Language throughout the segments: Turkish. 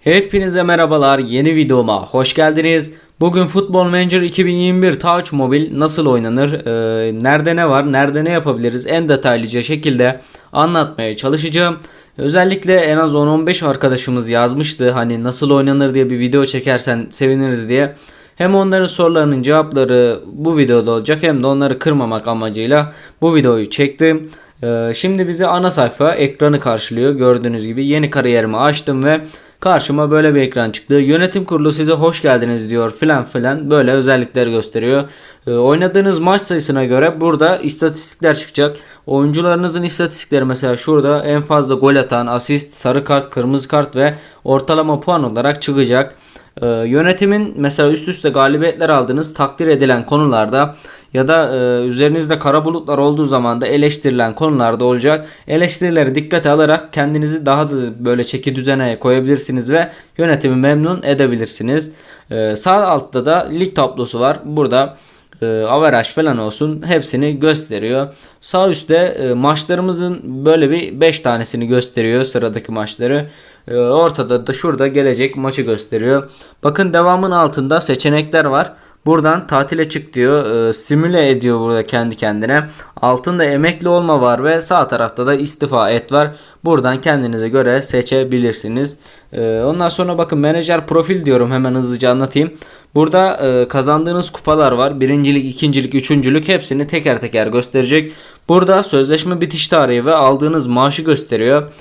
Hepinize merhabalar. Yeni videoma hoş geldiniz. Bugün Football Manager 2021 Touch Mobile nasıl oynanır, e, nerede ne var, nerede ne yapabiliriz en detaylıca şekilde anlatmaya çalışacağım. Özellikle en az 10-15 arkadaşımız yazmıştı hani nasıl oynanır diye bir video çekersen seviniriz diye. Hem onların sorularının cevapları bu videoda olacak hem de onları kırmamak amacıyla bu videoyu çektim. Ee, şimdi bizi ana sayfa ekranı karşılıyor. Gördüğünüz gibi yeni kariyerimi açtım ve karşıma böyle bir ekran çıktı. Yönetim kurulu size hoş geldiniz diyor filan filan böyle özellikler gösteriyor. Ee, oynadığınız maç sayısına göre burada istatistikler çıkacak. Oyuncularınızın istatistikleri mesela şurada en fazla gol atan, asist, sarı kart, kırmızı kart ve ortalama puan olarak çıkacak. Ee, yönetimin mesela üst üste galibiyetler aldığınız takdir edilen konularda ya da e, üzerinizde kara bulutlar olduğu zaman da eleştirilen konularda olacak. Eleştirileri dikkate alarak kendinizi daha da böyle çeki düzene koyabilirsiniz ve yönetimi memnun edebilirsiniz. Ee, sağ altta da lig tablosu var. Burada e, averaj falan olsun hepsini gösteriyor. Sağ üstte e, maçlarımızın böyle bir 5 tanesini gösteriyor sıradaki maçları. E, ortada da şurada gelecek maçı gösteriyor. Bakın devamın altında seçenekler var. Buradan tatile çık diyor. E, simüle ediyor burada kendi kendine. Altında emekli olma var ve sağ tarafta da istifa et var. Buradan kendinize göre seçebilirsiniz. E, ondan sonra bakın menajer profil diyorum hemen hızlıca anlatayım. Burada e, kazandığınız kupalar var. Birincilik, ikincilik, üçüncülük hepsini teker teker gösterecek. Burada sözleşme bitiş tarihi ve aldığınız maaşı gösteriyor.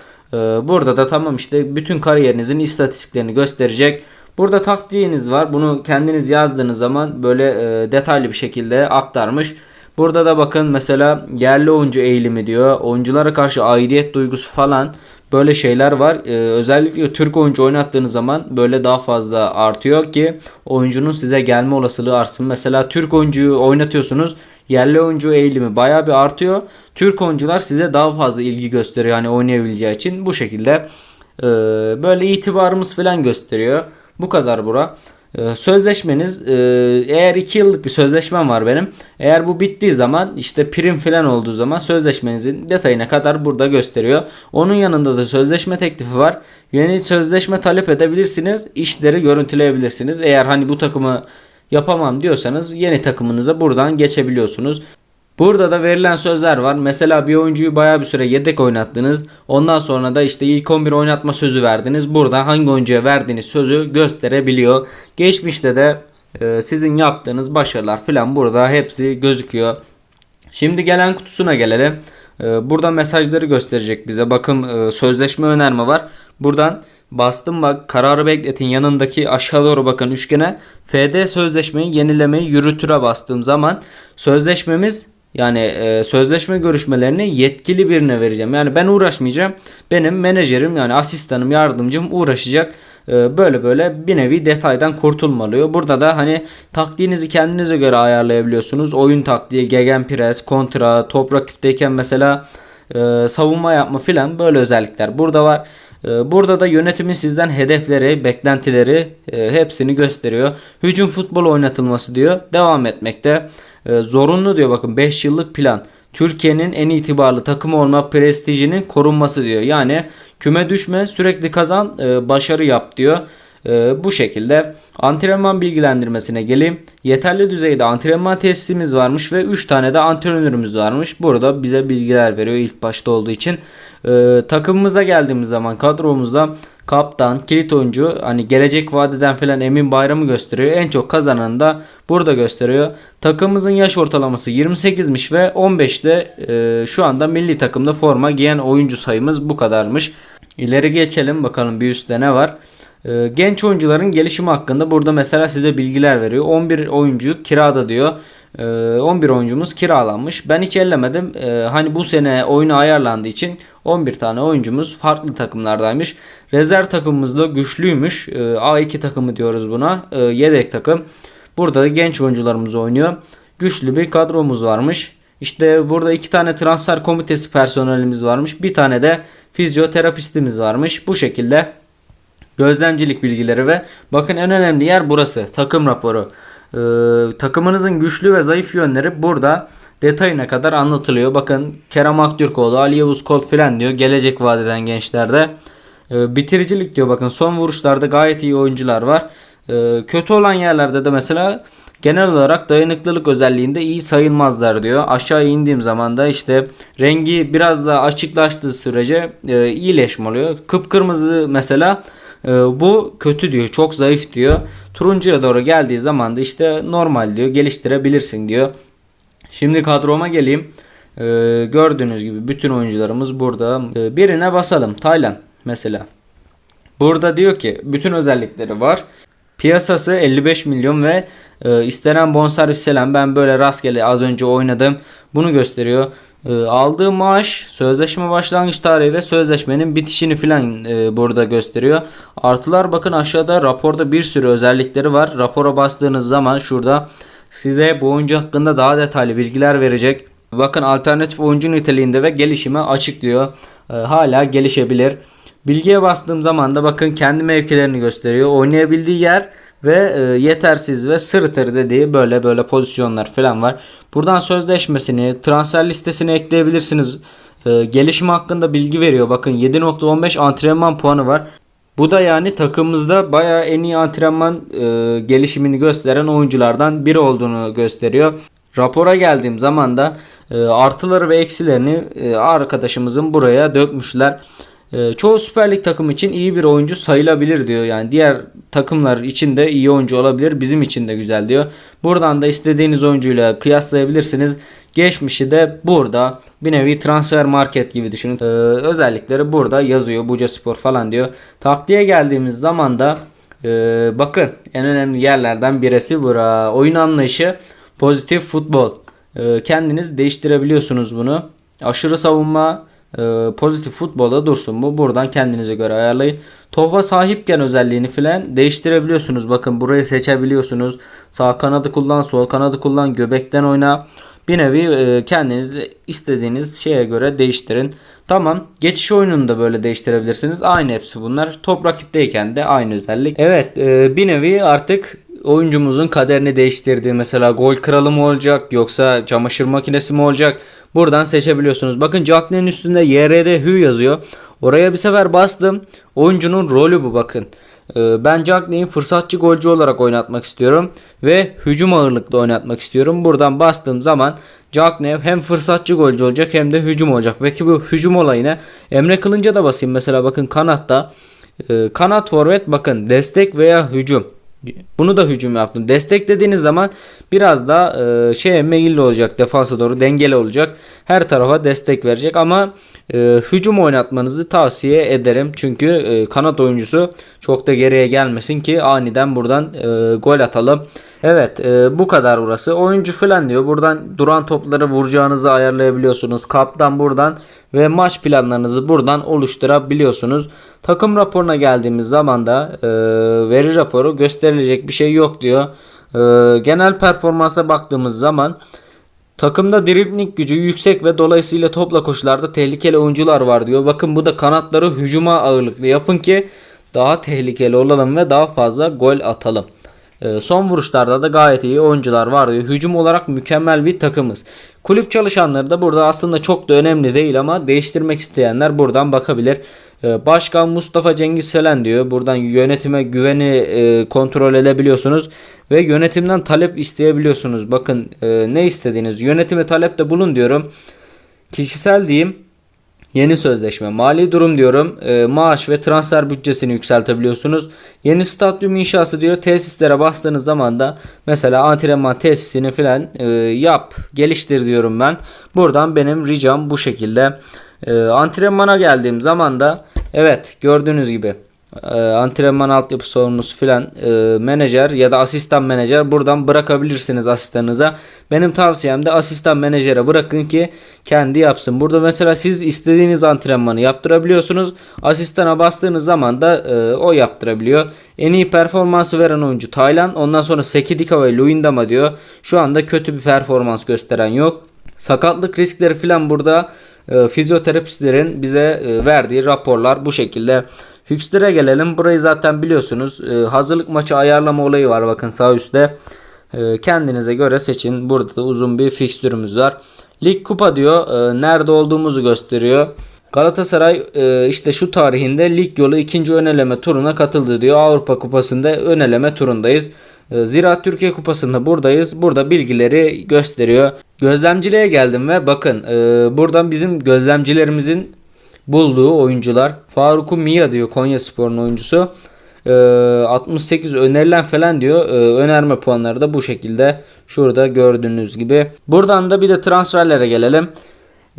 Burada da tamam işte bütün kariyerinizin istatistiklerini gösterecek. Burada taktiğiniz var. Bunu kendiniz yazdığınız zaman böyle e, detaylı bir şekilde aktarmış. Burada da bakın mesela yerli oyuncu eğilimi diyor. Oyunculara karşı aidiyet duygusu falan böyle şeyler var. Ee, özellikle Türk oyuncu oynattığınız zaman böyle daha fazla artıyor ki oyuncunun size gelme olasılığı artsın. Mesela Türk oyuncuyu oynatıyorsunuz. Yerli oyuncu eğilimi bayağı bir artıyor. Türk oyuncular size daha fazla ilgi gösteriyor hani oynayabileceği için bu şekilde e, böyle itibarımız falan gösteriyor. Bu kadar bura. Ee, sözleşmeniz e, eğer 2 yıllık bir sözleşmem var benim. Eğer bu bittiği zaman işte prim falan olduğu zaman sözleşmenizin detayına kadar burada gösteriyor. Onun yanında da sözleşme teklifi var. Yeni sözleşme talep edebilirsiniz. İşleri görüntüleyebilirsiniz. Eğer hani bu takımı yapamam diyorsanız yeni takımınıza buradan geçebiliyorsunuz. Burada da verilen sözler var. Mesela bir oyuncuyu baya bir süre yedek oynattınız. Ondan sonra da işte ilk 11 oynatma sözü verdiniz. Burada hangi oyuncuya verdiğiniz sözü gösterebiliyor. Geçmişte de e, sizin yaptığınız başarılar falan burada hepsi gözüküyor. Şimdi gelen kutusuna gelelim. E, burada mesajları gösterecek bize. Bakın e, sözleşme önerme var. Buradan bastım bak kararı bekletin yanındaki aşağı doğru bakın üçgene. FD sözleşmeyi yenilemeyi yürütüre bastığım zaman sözleşmemiz yani e, sözleşme görüşmelerini yetkili birine vereceğim. Yani ben uğraşmayacağım. Benim menajerim yani asistanım, yardımcım uğraşacak. E, böyle böyle bir nevi detaydan kurtulmalıyor. Burada da hani taktiğinizi kendinize göre ayarlayabiliyorsunuz. Oyun taktiği, gegenpress, kontra, top rakipteyken mesela e, savunma yapma filan böyle özellikler burada var. E, Burada da yönetimin sizden hedefleri, beklentileri e, hepsini gösteriyor. Hücum futbol oynatılması diyor. Devam etmekte. E, zorunlu diyor bakın 5 yıllık plan. Türkiye'nin en itibarlı takımı olma prestijinin korunması diyor. Yani küme düşme sürekli kazan e, başarı yap diyor. E, bu şekilde antrenman bilgilendirmesine geleyim. Yeterli düzeyde antrenman tesisimiz varmış ve 3 tane de antrenörümüz varmış. Burada bize bilgiler veriyor ilk başta olduğu için. E, takımımıza geldiğimiz zaman kadromuzda kaptan, kilit oyuncu hani gelecek vadeden falan Emin Bayram'ı gösteriyor. En çok kazananı da burada gösteriyor. Takımımızın yaş ortalaması 28'miş ve 15'te e, şu anda milli takımda forma giyen oyuncu sayımız bu kadarmış. İleri geçelim bakalım bir üstte ne var. E, genç oyuncuların gelişimi hakkında burada mesela size bilgiler veriyor. 11 oyuncu kirada diyor. 11 oyuncumuz kiralanmış. Ben hiç ellemedim. Hani bu sene oyunu ayarlandığı için 11 tane oyuncumuz farklı takımlardaymış. Rezerv takımımız da güçlüymüş. A2 takımı diyoruz buna. Yedek takım. Burada da genç oyuncularımız oynuyor. Güçlü bir kadromuz varmış. İşte burada iki tane transfer komitesi personelimiz varmış. Bir tane de fizyoterapistimiz varmış. Bu şekilde gözlemcilik bilgileri ve bakın en önemli yer burası. Takım raporu. Ee, takımınızın güçlü ve zayıf yönleri burada detayına kadar anlatılıyor. Bakın Kerem Aktürkoğlu, Ali Yavuz Kol filan diyor. Gelecek vadeden gençlerde. E, bitiricilik diyor bakın son vuruşlarda gayet iyi oyuncular var. E, kötü olan yerlerde de mesela genel olarak dayanıklılık özelliğinde iyi sayılmazlar diyor. Aşağı indiğim zaman da işte rengi biraz daha açıklaştığı sürece e, iyileşme oluyor. Kıpkırmızı mesela e, bu kötü diyor. Çok zayıf diyor. Turuncuya doğru geldiği zaman da işte normal diyor. Geliştirebilirsin diyor. Şimdi kadroma geleyim. E, gördüğünüz gibi bütün oyuncularımız burada. E, birine basalım. Taylan mesela. Burada diyor ki bütün özellikleri var. Piyasası 55 milyon ve e, istenen bonservis selam ben böyle rastgele az önce oynadım. Bunu gösteriyor. E, aldığı maaş, sözleşme başlangıç tarihi ve sözleşmenin bitişini filan e, burada gösteriyor. Artılar bakın aşağıda raporda bir sürü özellikleri var. Rapora bastığınız zaman şurada size bu oyuncu hakkında daha detaylı bilgiler verecek. Bakın alternatif oyuncu niteliğinde ve gelişime açık diyor. E, hala gelişebilir. Bilgiye bastığım zaman da bakın kendi mevkilerini gösteriyor. Oynayabildiği yer ve e, yetersiz ve sırıtır dediği böyle böyle pozisyonlar falan var. Buradan sözleşmesini, transfer listesini ekleyebilirsiniz. E, gelişimi hakkında bilgi veriyor. Bakın 7.15 antrenman puanı var. Bu da yani takımımızda bayağı en iyi antrenman e, gelişimini gösteren oyunculardan biri olduğunu gösteriyor. Rapora geldiğim zaman da e, artıları ve eksilerini e, arkadaşımızın buraya dökmüşler. E, çoğu Süper Lig takım için iyi bir oyuncu sayılabilir diyor. Yani diğer takımlar için de iyi oyuncu olabilir. Bizim için de güzel diyor. Buradan da istediğiniz oyuncuyla kıyaslayabilirsiniz. Geçmişi de burada bir nevi transfer market gibi düşünün. E, özellikleri burada yazıyor. Buca Spor falan diyor. Taktiğe geldiğimiz zaman da e, bakın en önemli yerlerden birisi bura. Oyun anlayışı pozitif futbol. E, kendiniz değiştirebiliyorsunuz bunu. Aşırı savunma e, pozitif futbolda dursun bu. Buradan kendinize göre ayarlayın. Topa sahipken özelliğini filan değiştirebiliyorsunuz. Bakın burayı seçebiliyorsunuz. Sağ kanadı kullan, sol kanadı kullan, göbekten oyna. Bir nevi e, kendiniz istediğiniz şeye göre değiştirin. Tamam. Geçiş oyununu da böyle değiştirebilirsiniz. Aynı hepsi bunlar. Top rakipteyken de aynı özellik. Evet e, bir nevi artık oyuncumuzun kaderini değiştirdiği mesela gol kralı mı olacak yoksa çamaşır makinesi mi olacak? Buradan seçebiliyorsunuz. Bakın Jacklin'in üstünde YRD Hü yazıyor. Oraya bir sefer bastım. Oyuncunun rolü bu bakın. Ee, Ben Jacklin'i fırsatçı golcü olarak oynatmak istiyorum. Ve hücum ağırlıklı oynatmak istiyorum. Buradan bastığım zaman Jackne hem fırsatçı golcü olacak hem de hücum olacak. Peki bu hücum olayına Emre Kılınca da basayım. Mesela bakın kanatta. Ee, Kanat forvet bakın destek veya hücum. Bunu da hücum yaptım. Destek dediğiniz zaman biraz da e, şeye meyilli olacak. Defansa doğru dengeli olacak. Her tarafa destek verecek ama e, hücum oynatmanızı tavsiye ederim. Çünkü e, kanat oyuncusu çok da geriye gelmesin ki aniden buradan e, gol atalım. Evet e, bu kadar burası. Oyuncu falan diyor. Buradan duran topları vuracağınızı ayarlayabiliyorsunuz. Kaptan buradan ve maç planlarınızı buradan oluşturabiliyorsunuz. Takım raporuna geldiğimiz zaman da e, veri raporu gösterilecek bir şey yok diyor. E, genel performansa baktığımız zaman Takımda dribling gücü yüksek ve dolayısıyla topla koşularda tehlikeli oyuncular var diyor. Bakın bu da kanatları hücuma ağırlıklı yapın ki daha tehlikeli olalım ve daha fazla gol atalım. Ee, son vuruşlarda da gayet iyi oyuncular var diyor. Hücum olarak mükemmel bir takımız. Kulüp çalışanları da burada aslında çok da önemli değil ama değiştirmek isteyenler buradan bakabilir. Ee, Başkan Mustafa Cengiz Selen diyor. Buradan yönetime güveni e, kontrol edebiliyorsunuz ve yönetimden talep isteyebiliyorsunuz. Bakın e, ne istediğiniz yönetime talepte bulun diyorum. Kişisel diyeyim Yeni sözleşme, mali durum diyorum. E, maaş ve transfer bütçesini yükseltebiliyorsunuz. Yeni stadyum inşası diyor. Tesislere bastığınız zaman da mesela antrenman tesisini falan e, yap, geliştir diyorum ben. Buradan benim ricam bu şekilde. E, antrenmana geldiğim zaman da evet gördüğünüz gibi antrenman altyapı sorumlusu filan e, menajer ya da asistan menajer buradan bırakabilirsiniz asistanınıza. Benim tavsiyem de asistan menajere bırakın ki kendi yapsın. Burada mesela siz istediğiniz antrenmanı yaptırabiliyorsunuz. Asistana bastığınız zaman da e, o yaptırabiliyor. En iyi performansı veren oyuncu Taylan. Ondan sonra Sekidika ve Luindama diyor. Şu anda kötü bir performans gösteren yok. Sakatlık riskleri filan burada e, fizyoterapistlerin bize e, verdiği raporlar bu şekilde. Fixtüre gelelim. Burayı zaten biliyorsunuz. E, hazırlık maçı ayarlama olayı var bakın sağ üstte. E, kendinize göre seçin. Burada da uzun bir fikstürümüz var. Lig kupa diyor. E, nerede olduğumuzu gösteriyor. Galatasaray e, işte şu tarihinde lig yolu ikinci ön eleme turuna katıldı diyor. Avrupa Kupası'nda ön eleme turundayız. E, Ziraat Türkiye Kupası'nda buradayız. Burada bilgileri gösteriyor. Gözlemciliğe geldim ve bakın e, buradan bizim gözlemcilerimizin bulduğu oyuncular. Faruk Mia diyor Konya Spor'un oyuncusu. E, 68 önerilen falan diyor. E, önerme puanları da bu şekilde. Şurada gördüğünüz gibi. Buradan da bir de transferlere gelelim.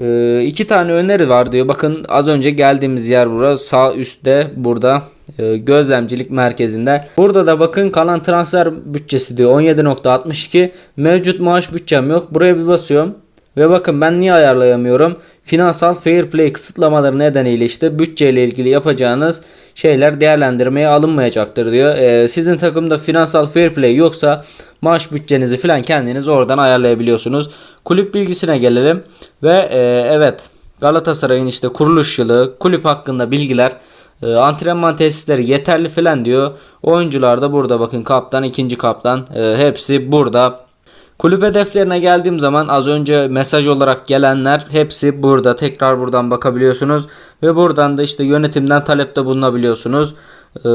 Ee, iki tane öneri var diyor. Bakın az önce geldiğimiz yer burası. Sağ üstte burada e, gözlemcilik merkezinde. Burada da bakın kalan transfer bütçesi diyor. 17.62. Mevcut maaş bütçem yok. Buraya bir basıyorum. Ve bakın ben niye ayarlayamıyorum? Finansal fair play kısıtlamaları nedeniyle işte bütçeyle ilgili yapacağınız şeyler değerlendirmeye alınmayacaktır diyor. Ee, sizin takımda finansal fair play yoksa maaş bütçenizi falan kendiniz oradan ayarlayabiliyorsunuz. Kulüp bilgisine gelelim ve e, evet Galatasaray'ın işte kuruluş yılı, kulüp hakkında bilgiler, e, antrenman tesisleri yeterli falan diyor. Oyuncular da burada bakın kaptan, ikinci kaptan e, hepsi burada. Kulüp hedeflerine geldiğim zaman az önce mesaj olarak gelenler hepsi burada. Tekrar buradan bakabiliyorsunuz. Ve buradan da işte yönetimden talepte bulunabiliyorsunuz. Ee,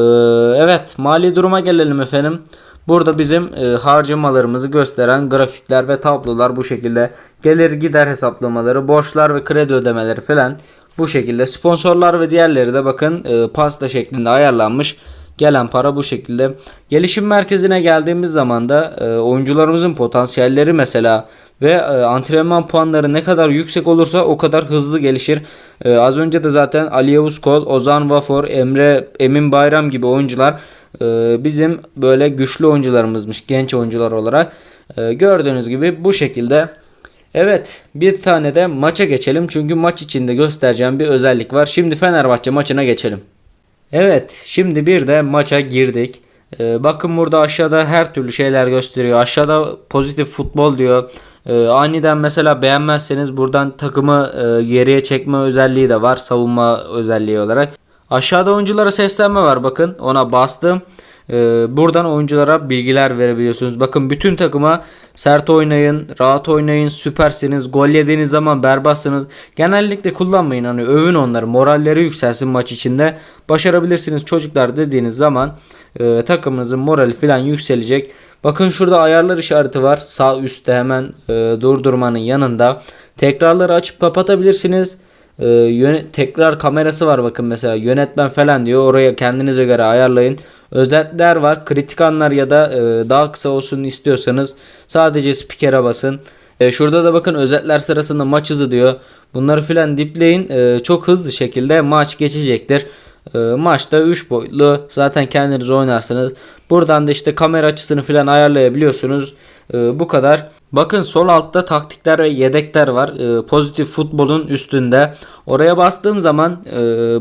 evet mali duruma gelelim efendim. Burada bizim e, harcamalarımızı gösteren grafikler ve tablolar bu şekilde. Gelir gider hesaplamaları, borçlar ve kredi ödemeleri falan bu şekilde. Sponsorlar ve diğerleri de bakın e, pasta şeklinde ayarlanmış. Gelen para bu şekilde. Gelişim merkezine geldiğimiz zaman da e, oyuncularımızın potansiyelleri mesela ve e, antrenman puanları ne kadar yüksek olursa o kadar hızlı gelişir. E, az önce de zaten Ali Yavuz Kol, Ozan Vafor, Emre Emin Bayram gibi oyuncular e, bizim böyle güçlü oyuncularımızmış genç oyuncular olarak. E, gördüğünüz gibi bu şekilde. Evet bir tane de maça geçelim çünkü maç içinde göstereceğim bir özellik var. Şimdi Fenerbahçe maçına geçelim. Evet şimdi bir de maça girdik. Ee, bakın burada aşağıda her türlü şeyler gösteriyor. Aşağıda pozitif futbol diyor. Ee, aniden mesela beğenmezseniz buradan takımı e, geriye çekme özelliği de var. Savunma özelliği olarak. Aşağıda oyunculara seslenme var bakın. Ona bastım. Ee, buradan oyunculara bilgiler verebiliyorsunuz. Bakın bütün takıma sert oynayın, rahat oynayın, süpersiniz, gol yediğiniz zaman berbatsınız. Genellikle kullanmayın hani övün onları, moralleri yükselsin maç içinde. Başarabilirsiniz çocuklar dediğiniz zaman e, takımınızın morali falan yükselecek. Bakın şurada ayarlar işareti var. Sağ üstte hemen e, durdurmanın yanında. Tekrarları açıp kapatabilirsiniz. E, yöne- tekrar kamerası var bakın mesela yönetmen falan diyor. Oraya kendinize göre ayarlayın. Özetler var. Kritik anlar ya da e, daha kısa olsun istiyorsanız sadece spikere basın. E, şurada da bakın özetler sırasında maç hızı diyor. Bunları filan dipleyin. E, çok hızlı şekilde maç geçecektir. E, maçta 3 boyutlu zaten kendiniz oynarsınız. Buradan da işte kamera açısını filan ayarlayabiliyorsunuz. E, bu kadar. Bakın sol altta taktikler ve yedekler var. E, pozitif futbolun üstünde. Oraya bastığım zaman e,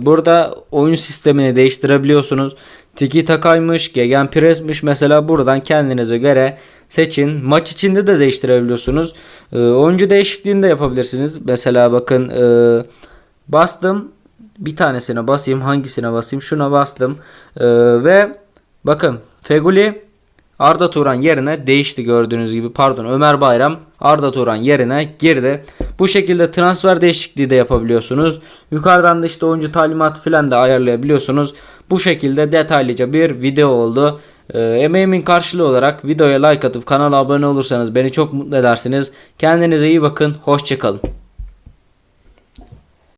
burada oyun sistemini değiştirebiliyorsunuz. Tiki takaymış, gegen presmiş mesela buradan kendinize göre seçin. Maç içinde de değiştirebiliyorsunuz. E, oyuncu değişikliğini de yapabilirsiniz. Mesela bakın e, bastım bir tanesine basayım hangisine basayım şuna bastım E, ve bakın Feguli Arda Turan yerine değişti gördüğünüz gibi. Pardon Ömer Bayram Arda Turan yerine girdi. Bu şekilde transfer değişikliği de yapabiliyorsunuz. Yukarıdan da işte oyuncu talimatı falan da ayarlayabiliyorsunuz. Bu şekilde detaylıca bir video oldu. Ee, emeğimin karşılığı olarak videoya like atıp kanala abone olursanız beni çok mutlu edersiniz. Kendinize iyi bakın. Hoşçakalın.